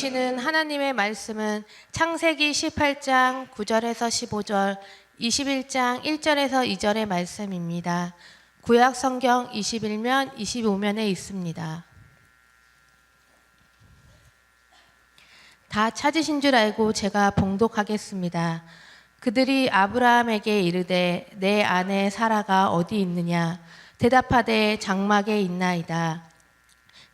주시는 하나님의 말씀은 창세기 18장 9절에서 15절, 21장 1절에서 2절의 말씀입니다. 구약 성경 21면 25면에 있습니다. 다 찾으신 줄 알고 제가 봉독하겠습니다. 그들이 아브라함에게 이르되 내 아내 사라가 어디 있느냐 대답하되 장막에 있나이다.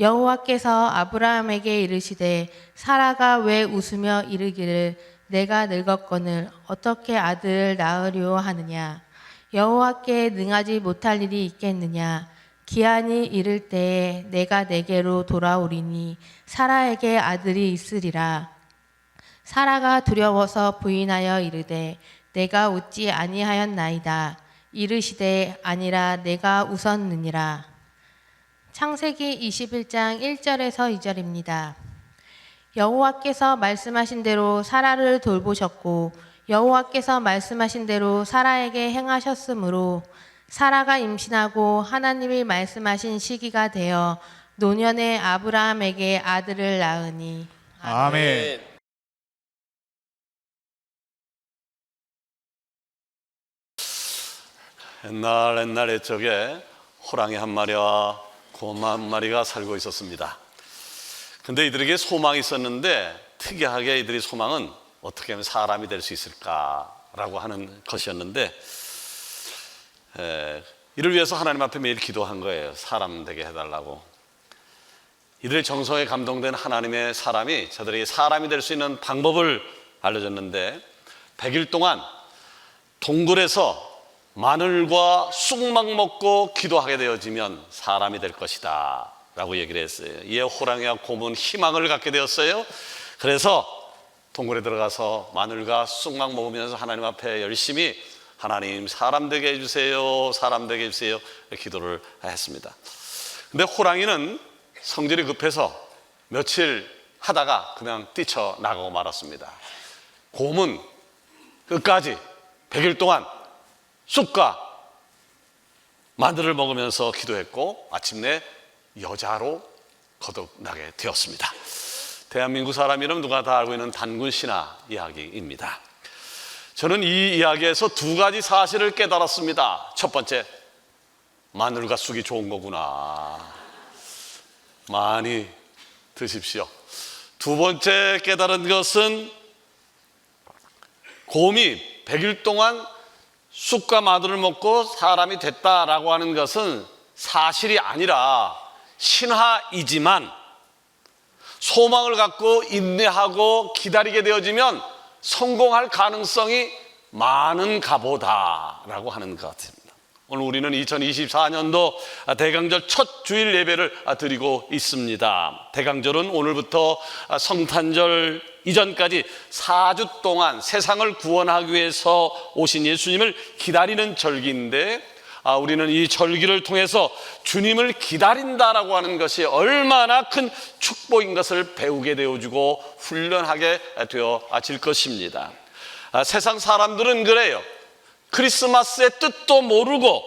여호와께서 아브라함에게 이르시되 사라가 왜 웃으며 이르기를 내가 늙었거늘 어떻게 아들을 낳으려 하느냐? 여호와께 능하지 못할 일이 있겠느냐? 기한이 이를 때에 내가 내게로 돌아오리니 사라에게 아들이 있으리라. 사라가 두려워서 부인하여 이르되 내가 웃지 아니하였나이다. 이르시되 아니라 내가 웃었느니라 창세기 21장 1절에서 2절입니다. 여호와께서 말씀하신 대로 사라를 돌보셨고 여호와께서 말씀하신 대로 사라에게 행하셨으므로 사라가 임신하고 하나님이 말씀하신 시기가 되어 노년의 아브라함에게 아들을 낳으니 아멘. 옛날 옛날 옛적에 호랑이 한 마리와 곰한 마리가 살고 있었습니다. 근데 이들에게 소망이 있었는데 특이하게 이들의 소망은 어떻게 하면 사람이 될 수 있을까라고 하는 것이었는데 에, 이를 위해서 하나님 앞에 매일 기도한 거예요. 사람 되게 해달라고. 이들의 정성에 감동된 하나님의 사람이 저들에게 사람이 될 수 있는 방법을 알려줬는데 100일 동안 동굴에서 마늘과 쑥막 먹고 기도하게 되어지면 사람이 될 것이다 라고 얘기를 했어요. 이에 호랑이와 곰은 희망을 갖게 되었어요. 그래서 동굴에 들어가서 마늘과 쑥막 먹으면서 하나님 앞에 열심히 하나님 사람 되게 해주세요 사람 되게 해주세요 기도를 했습니다. 근데 호랑이는 성질이 급해서 며칠 하다가 그냥 뛰쳐나가고 말았습니다. 곰은 끝까지 100일 동안 쑥과 마늘을 먹으면서 기도했고 마침내 여자로 거듭나게 되었습니다. 대한민국 사람이라면 누가 다 알고 있는 단군 신화 이야기입니다. 저는 이 이야기에서 두 가지 사실을 깨달았습니다. 첫 번째, 마늘과 쑥이 좋은 거구나. 많이 드십시오. 두 번째 깨달은 것은 곰이 100일 동안 쑥과 마늘을 먹고 사람이 됐다라고 하는 것은 사실이 아니라 신화이지만 소망을 갖고 인내하고 기다리게 되어지면 성공할 가능성이 많은가 보다라고 하는 것 같습니다. 오늘 우리는 2024년도 대강절 첫 주일 예배를 드리고 있습니다. 대강절은 오늘부터 성탄절 이전까지 4주 동안 세상을 구원하기 위해서 오신 예수님을 기다리는 절기인데 아, 우리는 이 절기를 통해서 주님을 기다린다라고 하는 것이 얼마나 큰 축복인 것을 배우게 되어주고 훈련하게 되어질 것입니다. 아, 세상 사람들은 그래요. 크리스마스의 뜻도 모르고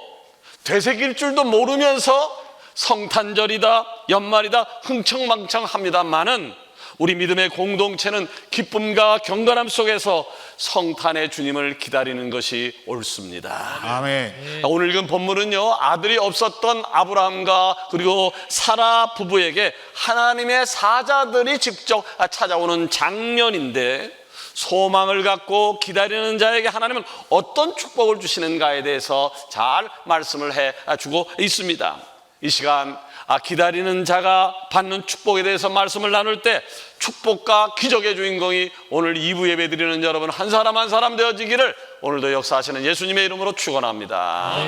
되새길 줄도 모르면서 성탄절이다, 연말이다, 흥청망청 합니다만은 우리 믿음의 공동체는 기쁨과 경건함 속에서 성탄의 주님을 기다리는 것이 옳습니다. 아멘. 오늘 읽은 본문은요, 아들이 없었던 아브라함과 그리고 사라 부부에게 하나님의 사자들이 직접 찾아오는 장면인데, 소망을 갖고 기다리는 자에게 하나님은 어떤 축복을 주시는가에 대해서 잘 말씀을 해 주고 있습니다. 이 시간 아, 기다리는 자가 받는 축복에 대해서 말씀을 나눌 때 축복과 기적의 주인공이 오늘 2부 예배 드리는 여러분 한 사람 한 사람 되어지기를 오늘도 역사하시는 예수님의 이름으로 축원합니다.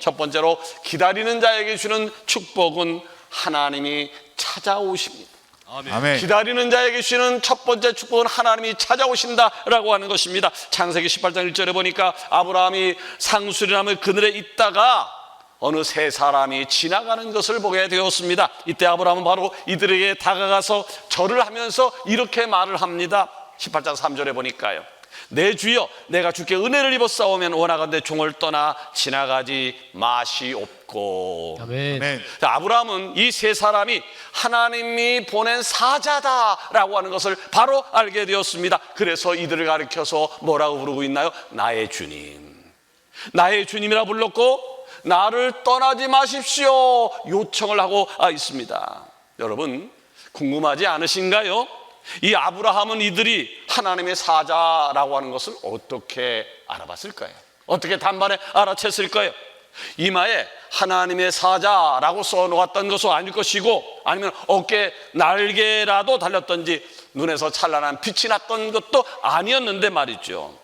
첫 번째로 기다리는 자에게 주는 축복은 하나님이 찾아오십니다. 아멘. 기다리는 자에게 주시는 첫 번째 축복은 하나님이 찾아오신다라고 하는 것입니다. 창세기 18장 1절에 보니까 아브라함이 상수리나무 그늘에 있다가 어느 세 사람이 지나가는 것을 보게 되었습니다. 이때 아브라함은 바로 이들에게 다가가서 절을 하면서 이렇게 말을 합니다. 18장 3절에 보니까요. 내 주여 내가 주께 은혜를 입어 싸우면 원하건대 종을 떠나 지나가지 마시옵고 아멘. 아멘. 자, 아브라함은 이 세 사람이 하나님이 보낸 사자다라고 하는 것을 바로 알게 되었습니다. 그래서 이들을 가리켜서 뭐라고 부르고 있나요? 나의 주님. 나의 주님이라 불렀고 나를 떠나지 마십시오 요청을 하고 아, 있습니다. 여러분 궁금하지 않으신가요? 이 아브라함은 이들이 하나님의 사자라고 하는 것을 어떻게 알아봤을까요? 어떻게 단번에 알아챘을까요? 이마에 하나님의 사자라고 써놓았던 것은 아닐 것이고 아니면 어깨 날개라도 달렸던지 눈에서 찬란한 빛이 났던 것도 아니었는데 말이죠.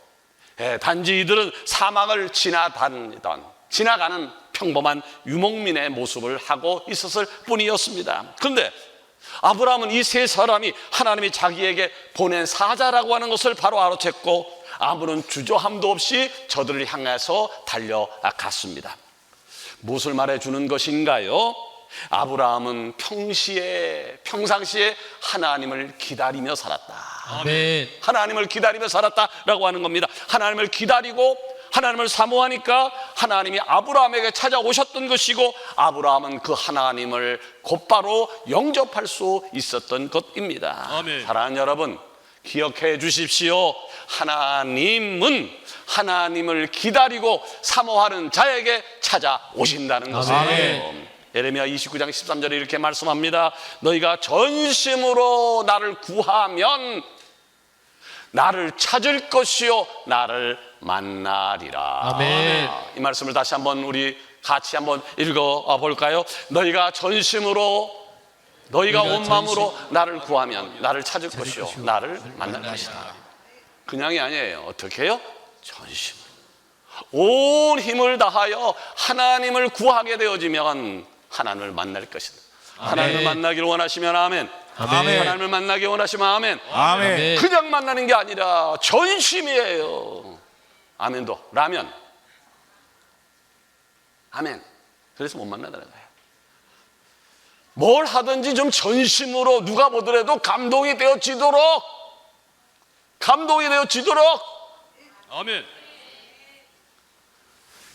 예, 단지 이들은 사막을 지나다니던 지나가는 평범한 유목민의 모습을 하고 있었을 뿐이었습니다. 그런데 아브라함은 이 세 사람이 하나님이 자기에게 보낸 사자라고 하는 것을 바로 알아챘고 아무런 주저함도 없이 저들을 향해서 달려갔습니다. 무엇을 말해주는 것인가요? 아브라함은 평시에 평상시에 하나님을 기다리며 살았다. 아멘. 하나님을 기다리며 살았다라고 하는 겁니다. 하나님을 기다리고 하나님을 사모하니까 하나님이 아브라함에게 찾아오셨던 것이고 아브라함은 그 하나님을 곧바로 영접할 수 있었던 것입니다. 아멘. 사랑하는 여러분 기억해 주십시오. 하나님은 하나님을 기다리고 사모하는 자에게 찾아오신다는 것이에요. 예레미야 29장 13절에 이렇게 말씀합니다. 너희가 전심으로 나를 구하면 나를 찾을 것이요 나를 만나리라. 아멘. 이 말씀을 다시 한번 우리 같이 한번 읽어 볼까요? 너희가 전심으로 너희가 온 마음으로 나를 구하면 나를 찾을 것이요 나를 만날 것이다. 그냥이 아니에요. 어떻게 해요? 전심으로. 온 힘을 다하여 하나님을 구하게 되어지면 하나님을 만날 것이다. 하나님을 만나기를 원하시면 아멘. 아멘. 하나님을 만나기 원하시면. 아멘. 아멘. 그냥 만나는 게 아니라 전심이에요. 아멘도 라면. 아멘. 그래서 못 만나다는 거예요. 뭘 하든지 좀 전심으로 누가 보더라도 감동이 되어지도록 감동이 되어지도록 아멘.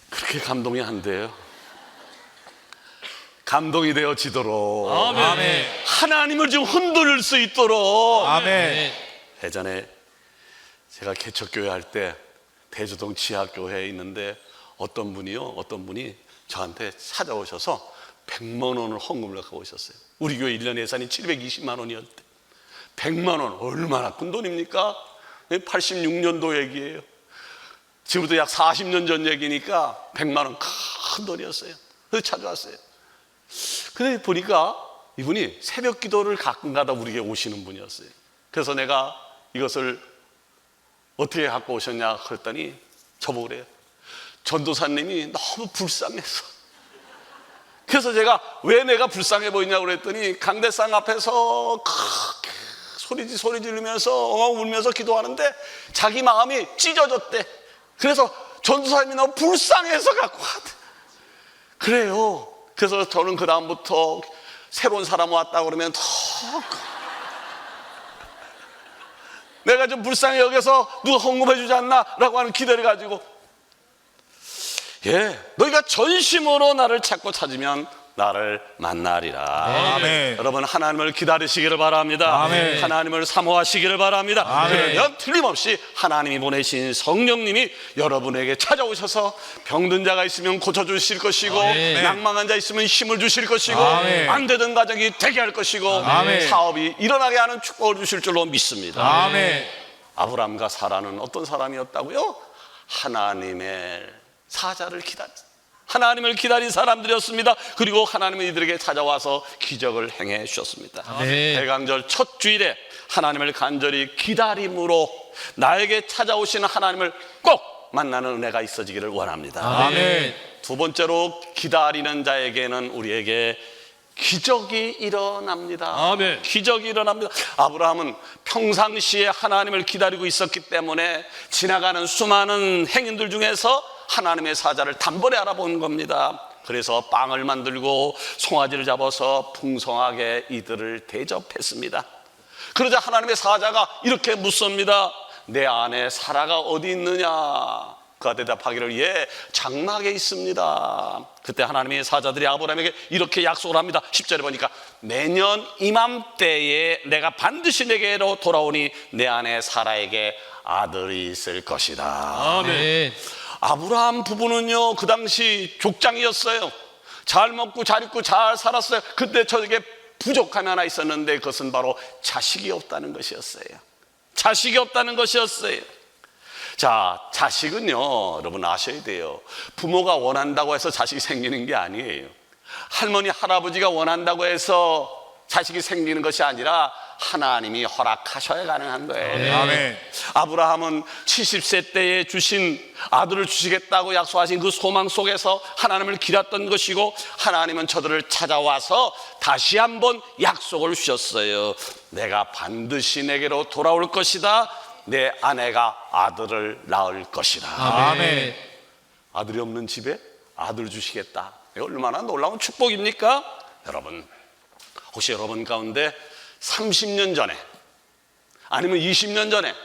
그렇게 감동이 안 돼요. 감동이 되어지도록 아멘. 하나님을 좀 흔들 수 있도록 아멘. 예전에 제가 개척교회 할때 대주동 지하교회에 있는데 어떤 분이요, 어떤 분이 저한테 찾아오셔서 100만 원을 헌금을 갖고 오셨어요. 우리 교회 1년 예산이 720만 원이었대. 100만 원 얼마나 큰 돈입니까? 86년도 얘기예요. 지금부터 약 40년 전 얘기니까 100만 원 큰 돈이었어요. 그래서 찾아왔어요. 근데 보니까 이분이 새벽 기도를 가끔 가다 우리에게 오시는 분이었어요. 그래서 내가 이것을 어떻게 갖고 오셨냐 그랬더니 저보고 그래요. 전도사님이 너무 불쌍해서. 그래서 제가 왜 내가 불쌍해 보이냐고 그랬더니 강대상 앞에서 크게 소리지 소리 지르면서 엉엉 울면서 기도하는데 자기 마음이 찢어졌대. 그래서 전도사님이 너무 불쌍해서 갖고 왔대. 그래요. 그래서 저는 그 다음부터 새로운 사람 왔다 그러면 더 내가 좀 불쌍히 여겨서 누가 헌금해 주지 않나? 라고 하는 기대를 가지고 예, 너희가 전심으로 나를 찾고 찾으면 나를 만나리라. 아멘. 여러분 하나님을 기다리시기를 바랍니다. 아멘. 하나님을 사모하시기를 바랍니다. 아멘. 그러면 틀림없이 하나님이 보내신 성령님이 여러분에게 찾아오셔서 병든 자가 있으면 고쳐 주실 것이고 아멘. 낭망한 자 있으면 힘을 주실 것이고 아멘. 안 되던 가정이 되게 할 것이고 아멘. 사업이 일어나게 하는 축복을 주실 줄로 믿습니다. 아멘. 아브람과 사라는 어떤 사람이었다고요? 하나님의 사자를 기다린 하나님을 기다린 사람들이었습니다. 그리고 하나님은 이들에게 찾아와서 기적을 행해 주셨습니다. 아멘. 대강절 첫 주일에 하나님을 간절히 기다림으로 나에게 찾아오시는 하나님을 꼭 만나는 은혜가 있어지기를 원합니다. 아멘. 두 번째로 기다리는 자에게는 우리에게 기적이 일어납니다. 아멘. 기적이 일어납니다. 아브라함은 평상시에 하나님을 기다리고 있었기 때문에 지나가는 수많은 행인들 중에서 하나님의 사자를 단번에 알아본 겁니다. 그래서 빵을 만들고 송아지를 잡아서 풍성하게 이들을 대접했습니다. 그러자 하나님의 사자가 이렇게 묻습니다. 내 안에 사라가 어디 있느냐? 그가 대답하기를 예 장막에 있습니다. 그때 하나님의 사자들이 아브라함에게 이렇게 약속을 합니다. 10절에 보니까 내년 이맘때에 내가 반드시 내게로 돌아오니 내 안에 사라에게 아들이 있을 것이다. 아멘. 아브라함 부부는요 그 당시 족장이었어요. 잘 먹고 잘 입고 잘 살았어요. 근데 저에게 부족함이 하나 있었는데 그것은 바로 자식이 없다는 것이었어요. 자식이 없다는 것이었어요. 자, 자식은요, 여러분 아셔야 돼요. 부모가 원한다고 해서 자식이 생기는 게 아니에요. 할머니, 할아버지가 원한다고 해서 자식이 생기는 것이 아니라 하나님이 허락하셔야 가능한 거예요. 아멘. 아브라함은 70세 때에 주신 아들을 주시겠다고 약속하신 그 소망 속에서 하나님을 기다렸던 것이고 하나님은 저들을 찾아와서 다시 한번 약속을 주셨어요. 내가 반드시 내게로 돌아올 것이다. 내 아내가 아들을 낳을 것이다. 아멘. 아들이 없는 집에 아들 주시겠다. 얼마나 놀라운 축복입니까? 여러분, 혹시 여러분 가운데 30년 전에 아니면 20년 전에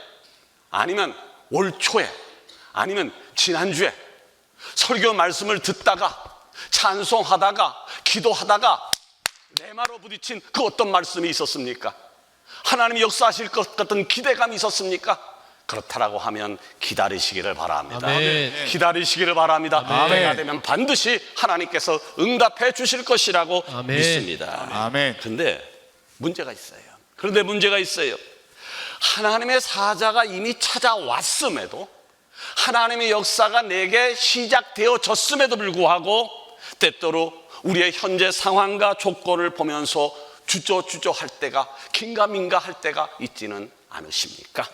아니면 올 초에 아니면 지난주에 설교 말씀을 듣다가 찬송하다가 기도하다가 내마로 부딪힌 그 어떤 말씀이 있었습니까? 하나님이 역사하실 것 같은 기대감이 있었습니까? 그렇다라고 하면 기다리시기를 바랍니다. 아멘. 기다리시기를 바랍니다. 아멘. 때가 되면 반드시 하나님께서 응답해 주실 것이라고 아멘. 믿습니다. 아멘. 근데 문제가 있어요. 그런데 문제가 있어요. 하나님의 사자가 이미 찾아왔음에도 하나님의 역사가 내게 시작되어졌음에도 불구하고 때때로 우리의 현재 상황과 조건을 보면서 주저주저 할 때가 긴가민가 할 때가 있지는 않으십니까?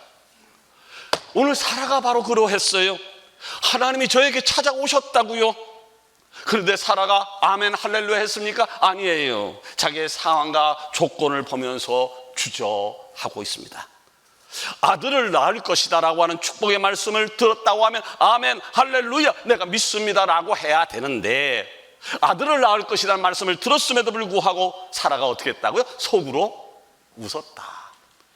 오늘 사라가 바로 그러했어요. 하나님이 저에게 찾아오셨다고요. 그런데 사라가 아멘 할렐루야 했습니까? 아니에요. 자기의 상황과 조건을 보면서 주저하고 있습니다. 아들을 낳을 것이다라고 하는 축복의 말씀을 들었다고 하면 아멘 할렐루야 내가 믿습니다라고 해야 되는데 아들을 낳을 것이라는 말씀을 들었음에도 불구하고 사라가 어떻게 했다고요? 속으로 웃었다.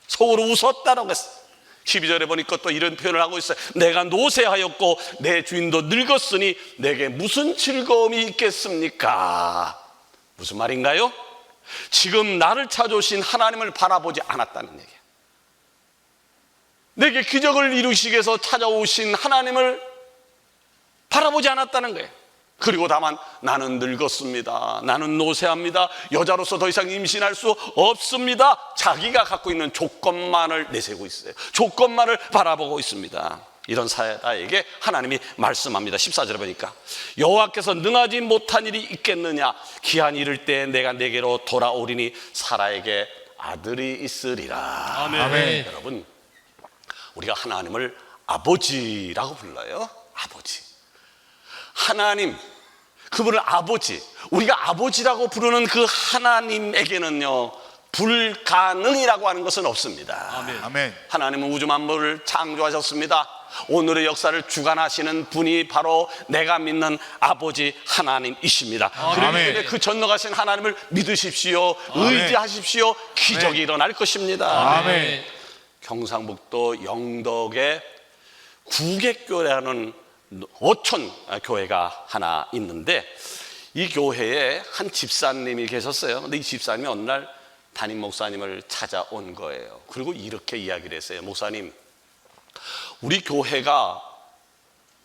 속으로 웃었다라고 했어요. 12절에 보니까 또 이런 표현을 하고 있어요. 내가 노쇠하였고 내 주인도 늙었으니 내게 무슨 즐거움이 있겠습니까? 무슨 말인가요? 지금 나를 찾아오신 하나님을 바라보지 않았다는 얘기예요. 내게 기적을 이루시기 위해서 찾아오신 하나님을 바라보지 않았다는 거예요. 그리고 다만 나는 늙었습니다. 나는 노쇠합니다. 여자로서 더 이상 임신할 수 없습니다. 자기가 갖고 있는 조건만을 내세우고 있어요. 조건만을 바라보고 있습니다. 이런 사야에게 하나님이 말씀합니다. 14절에 보니까 여호와께서 능하지 못한 일이 있겠느냐 기한 이를 때 내가 내게로 돌아오리니 사라에게 아들이 있으리라. 아멘. 아멘. 여러분 우리가 하나님을 아버지라고 불러요. 아버지. 하나님, 그분을 아버지, 우리가 아버지라고 부르는 그 하나님에게는요, 불가능이라고 하는 것은 없습니다. 아멘. 하나님은 우주 만물을 창조하셨습니다. 오늘의 역사를 주관하시는 분이 바로 내가 믿는 아버지 하나님이십니다. 그렇기 아멘. 때문에 그 전능하신 하나님을 믿으십시오. 아멘. 의지하십시오. 기적이 일어날 것입니다. 아멘. 경상북도 영덕에 구객교회라는 어촌 교회가 하나 있는데 이 교회에 한 집사님이 계셨어요. 근데 이 집사님이 어느 날 담임 목사님을 찾아온 거예요. 그리고 이렇게 이야기를 했어요. 목사님, 우리 교회가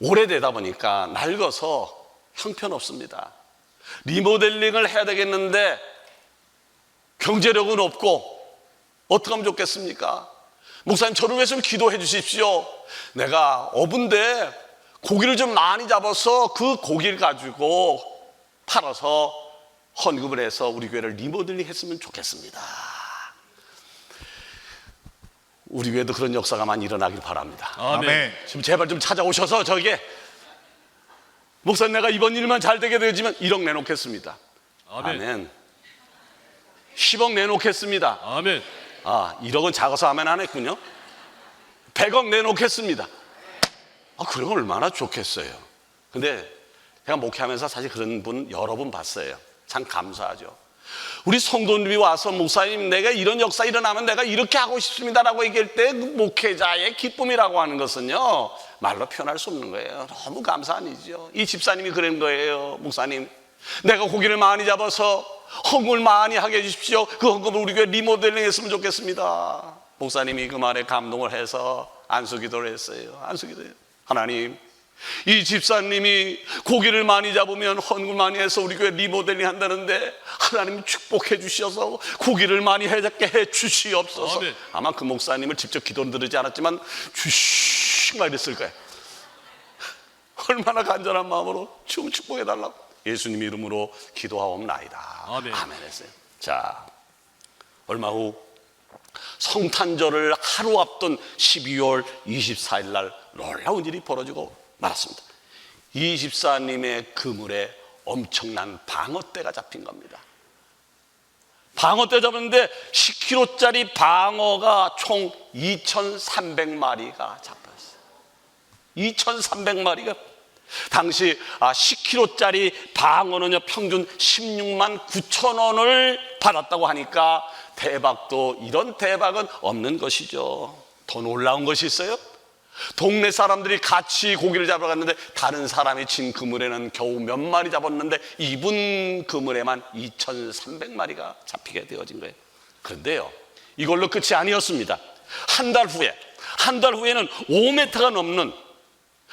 오래되다 보니까 낡아서 형편없습니다. 리모델링을 해야 되겠는데 경제력은 없고 어떻게 하면 좋겠습니까? 목사님 저를 위해서 좀 기도해 주십시오. 내가 어부인데 고기를 좀 많이 잡아서 그 고기를 가지고 팔아서 헌금을 해서 우리 교회를 리모델링 했으면 좋겠습니다. 우리 교회도 그런 역사가 많이 일어나길 바랍니다. 아멘. 아멘. 지금 제발 좀 찾아오셔서 저에게 목사님 내가 이번 일만 잘 되게 되지만 1억 내놓겠습니다. 아멘. 아멘. 10억 내놓겠습니다. 아멘. 아, 1억은 작아서 하면 안 했군요. 100억 내놓겠습니다. 아, 그러면 얼마나 좋겠어요. 근데 제가 목회하면서 사실 그런 분 여러 분 봤어요. 참 감사하죠. 우리 성도님이 와서 목사님 내가 이런 역사 일어나면 내가 이렇게 하고 싶습니다라고 얘기할 때 그 목회자의 기쁨이라고 하는 것은요 말로 표현할 수 없는 거예요. 너무 감사한 일이죠. 이 집사님이 그런 거예요, 목사님. 내가 고기를 많이 잡아서 헌금을 많이 하게 해주십시오. 그 헌금을 우리 교회 리모델링 했으면 좋겠습니다. 목사님이 그 말에 감동을 해서 안수기도를 했어요. 안수기도요. 하나님, 이 집사님이 고기를 많이 잡으면 헌금 많이 해서 우리 교회 리모델링 한다는데 하나님 축복해 주셔서 고기를 많이 해잡게 해 주시옵소서. 아멘. 아마 그 목사님을 직접 기도는 들으지 않았지만 주시 막 이랬을 거예요. 얼마나 간절한 마음으로 좀 축복해 달라고 예수님 이름으로 기도하옵나이다. 아멘. 아멘 했어요. 자, 얼마 후 성탄절을 하루 앞둔 12월 24일 날 놀라운 일이 벌어지고 말았습니다. 이 집사님의 그물에 엄청난 방어떼가 잡힌 겁니다. 방어떼 잡았는데 10kg짜리 방어가 총 2,300마리가 잡혔어요. 2,300마리가 당시 아 10kg짜리 방어는요 평균 16만 9천 원을 받았다고 하니까 대박도 이런 대박은 없는 것이죠. 더 놀라운 것이 있어요. 동네 사람들이 같이 고기를 잡으러 갔는데 다른 사람이 친 그물에는 겨우 몇 마리 잡았는데 이분 그물에만 2,300마리가 잡히게 되어진 거예요. 그런데요, 이걸로 끝이 아니었습니다. 한 달 후에, 한 달 후에는 5m가 넘는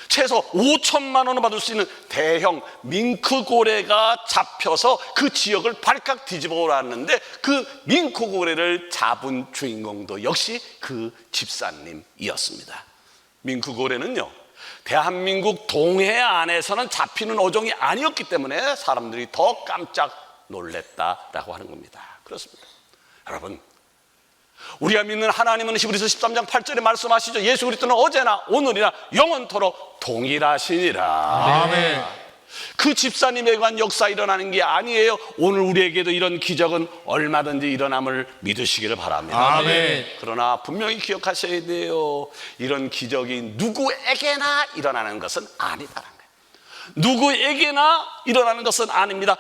최소 5천만 원을 받을 수 있는 대형 밍크고래가 잡혀서 그 지역을 발칵 뒤집어 놨는데 그 밍크고래를 잡은 주인공도 역시 그 집사님이었습니다. 밍크고래는요, 대한민국 동해 안에서는 잡히는 어종이 아니었기 때문에 사람들이 더 깜짝 놀랬다라고 하는 겁니다. 그렇습니다. 여러분, 우리가 믿는 하나님은 히브리서 13장 8절에 말씀하시죠. 예수 그리스도는 어제나 오늘이나 영원토록 동일하시니라. 아멘. 그 집사님에 관한 역사 일어나는 게 아니에요. 오늘 우리에게도 이런 기적은 얼마든지 일어남을 믿으시기를 바랍니다. 아멘. 그러나 분명히 기억하셔야 돼요. 이런 기적이 누구에게나 일어나는 것은 아니다라는 거예요. 누구에게나 일어나는 것은 아닙니다.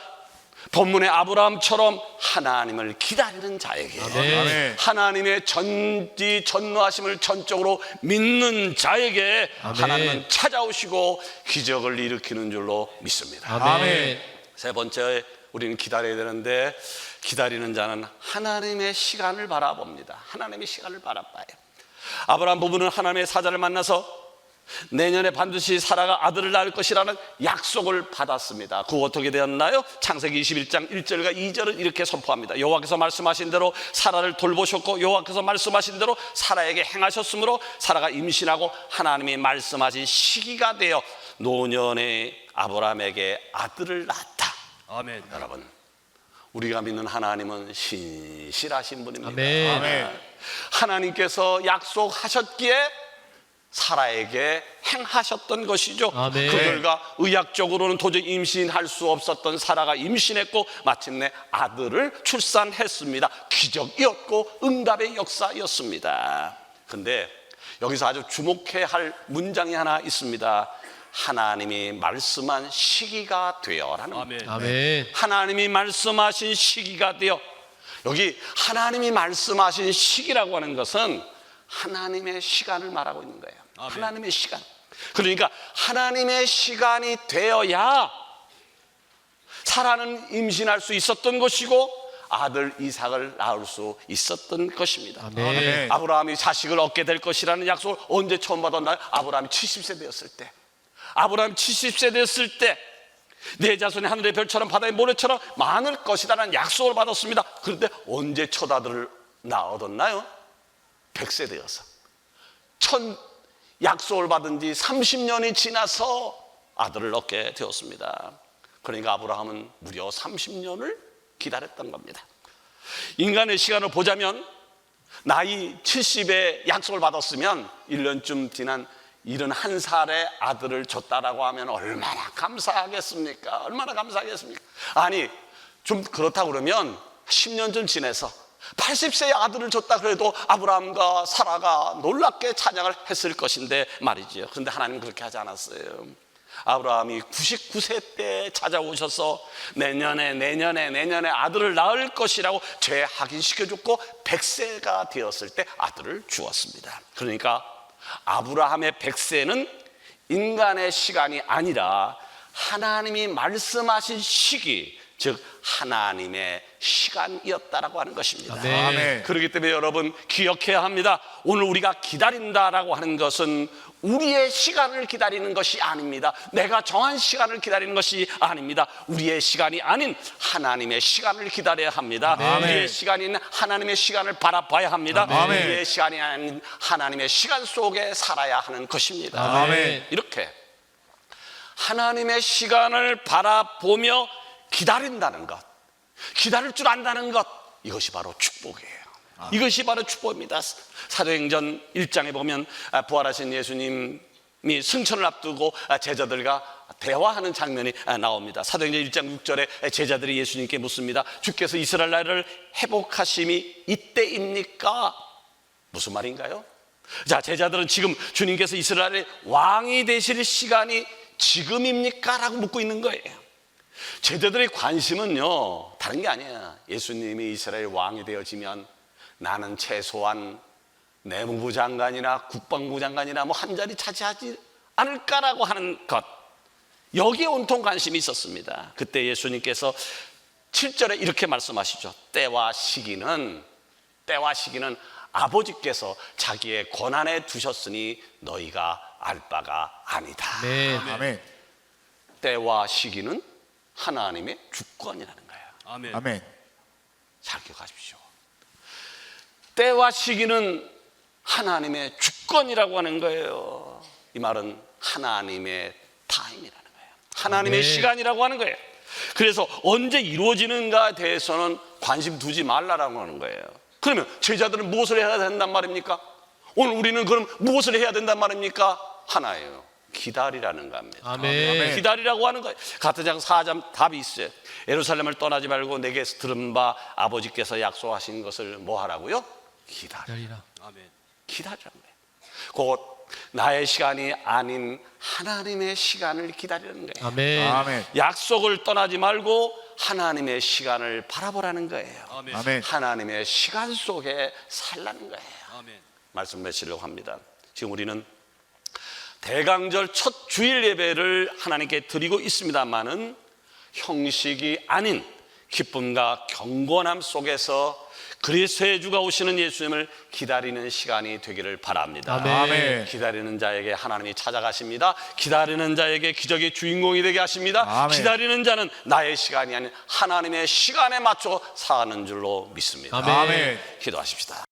본문의 아브라함처럼 하나님을 기다리는 자에게 아멘. 하나님의 전지 전노하심을 전적으로 믿는 자에게 아멘. 하나님은 찾아오시고 기적을 일으키는 줄로 믿습니다. 아멘. 세 번째 우리는 기다려야 되는데 기다리는 자는 하나님의 시간을 바라봅니다. 하나님의 시간을 바라봐요. 아브라함 부부는 하나님의 사자를 만나서 내년에 반드시 사라가 아들을 낳을 것이라는 약속을 받았습니다. 그 어떻게 되었나요? 창세기 21장 1절과 2절은 이렇게 선포합니다. 여호와께서 말씀하신 대로 사라를 돌보셨고 여호와께서 말씀하신 대로 사라에게 행하셨으므로 사라가 임신하고 하나님이 말씀하신 시기가 되어 노년의 아브라함에게 아들을 낳았다. 아멘. 여러분, 우리가 믿는 하나님은 신실하신 분입니다. 아멘. 하나님께서 약속하셨기에 사라에게 행하셨던 것이죠. 아멘. 그 결과 의학적으로는 도저히 임신할 수 없었던 사라가 임신했고 마침내 아들을 출산했습니다. 기적이었고 응답의 역사였습니다. 근데 여기서 아주 주목해야 할 문장이 하나 있습니다. 하나님이 말씀한 시기가 되어라는 아멘. 네. 아멘. 하나님이 말씀하신 시기가 되어 여기 하나님이 말씀하신 시기라고 하는 것은 하나님의 시간을 말하고 있는 거예요. 아멘. 하나님의 시간. 그러니까 하나님의 시간이 되어야 사라는 임신할 수 있었던 것이고 아들 이삭을 낳을 수 있었던 것입니다. 아멘. 아브라함이 자식을 얻게 될 것이라는 약속을 언제 처음 받았나요? 아브라함이 70세 되었을 때. 아브라함 70세 됐을 때 내 자손이 하늘의 별처럼 바다의 모래처럼 많을 것이라는 약속을 받았습니다. 그런데 언제 첫 아들을 낳았나요? 100세 되어서. 첫 약속을 받은 지 30년이 지나서 아들을 얻게 되었습니다. 그러니까 아브라함은 무려 30년을 기다렸던 겁니다. 인간의 시간을 보자면 나이 70에 약속을 받았으면 1년쯤 지난 71살의 아들을 줬다라고 하면 얼마나 감사하겠습니까? 얼마나 감사하겠습니까? 아니, 좀 그렇다고 그러면 10년쯤 지내서 80세의 아들을 줬다 그래도 아브라함과 사라가 놀랍게 찬양을 했을 것인데 말이지요. 근데 하나님 그렇게 하지 않았어요. 아브라함이 99세 때 찾아오셔서 내년에 내년에 내년에 아들을 낳을 것이라고 죄 확인시켜 줬고 100세가 되었을 때 아들을 주었습니다. 그러니까 아브라함의 100세는 인간의 시간이 아니라 하나님이 말씀하신 시기 즉 하나님의 시간이었다라고 하는 것입니다. 네. 아멘. 그렇기 때문에 여러분 기억해야 합니다. 오늘 우리가 기다린다라고 하는 것은 우리의 시간을 기다리는 것이 아닙니다. 내가 정한 시간을 기다리는 것이 아닙니다. 우리의 시간이 아닌 하나님의 시간을 기다려야 합니다. 아멘. 우리의 시간이 있는 하나님의 시간을 바라봐야 합니다. 아멘. 우리의 시간이 아닌 하나님의 시간 속에 살아야 하는 것입니다. 아멘. 이렇게 하나님의 시간을 바라보며 기다린다는 것, 기다릴 줄 안다는 것, 이것이 바로 축복이에요. 이것이 바로 축복입니다. 사도행전 1장에 보면 아, 부활하신 예수님이 승천을 앞두고 아, 제자들과 대화하는 장면이 아, 나옵니다. 사도행전 1장 6절에 제자들이 예수님께 묻습니다. 주께서 이스라엘 나라를 회복하심이 이때입니까? 무슨 말인가요? 자, 제자들은 지금 주님께서 이스라엘의 왕이 되실 시간이 지금입니까? 라고 묻고 있는 거예요. 제자들의 관심은요, 다른 게 아니야. 예수님이 이스라엘 왕이 되어지면 나는 최소한 내무부 장관이나 국방부 장관이나 뭐 한 자리 차지하지 않을까라고 하는 것. 여기에 온통 관심이 있었습니다. 그때 예수님께서 7절에 이렇게 말씀하시죠. 때와 시기는 때와 시기는 아버지께서 자기의 권한에 두셨으니 너희가 알 바가 아니다. 네. 아멘. 때와 시기는 하나님의 주권이라는 거예요. 아멘. 아멘. 잘 기억하십시오. 때와 시기는 하나님의 주권이라고 하는 거예요. 이 말은 하나님의 타임이라는 거예요. 하나님의 네. 시간이라고 하는 거예요. 그래서 언제 이루어지는가에 대해서는 관심 두지 말라라고 하는 거예요. 그러면 제자들은 무엇을 해야 된단 말입니까? 오늘 우리는 그럼 무엇을 해야 된단 말입니까? 하나예요. 기다리라는 겁니다. 아멘. 기다리라고 하는 거예요. 가트장 4장 답이 있어요. 예루살렘을 떠나지 말고 내게서 들은 바 아버지께서 약속하신 것을 뭐 하라고요? 기다리라. 아멘. 기다리라는 거예요. 곧 나의 시간이 아닌 하나님의 시간을 기다리는 거예요. 아멘. 아멘. 약속을 떠나지 말고 하나님의 시간을 바라보라는 거예요. 아멘. 아멘. 하나님의 시간 속에 살라는 거예요. 아멘. 말씀 맺으려고 합니다. 지금 우리는 대강절 첫 주일 예배를 하나님께 드리고 있습니다만은 형식이 아닌 기쁨과 경건함 속에서 그리스도의 주가 오시는 예수님을 기다리는 시간이 되기를 바랍니다. 아멘. 아멘. 기다리는 자에게 하나님이 찾아가십니다. 기다리는 자에게 기적의 주인공이 되게 하십니다. 아멘. 기다리는 자는 나의 시간이 아닌 하나님의 시간에 맞춰 사는 줄로 믿습니다. 아멘. 아멘. 기도하십시다.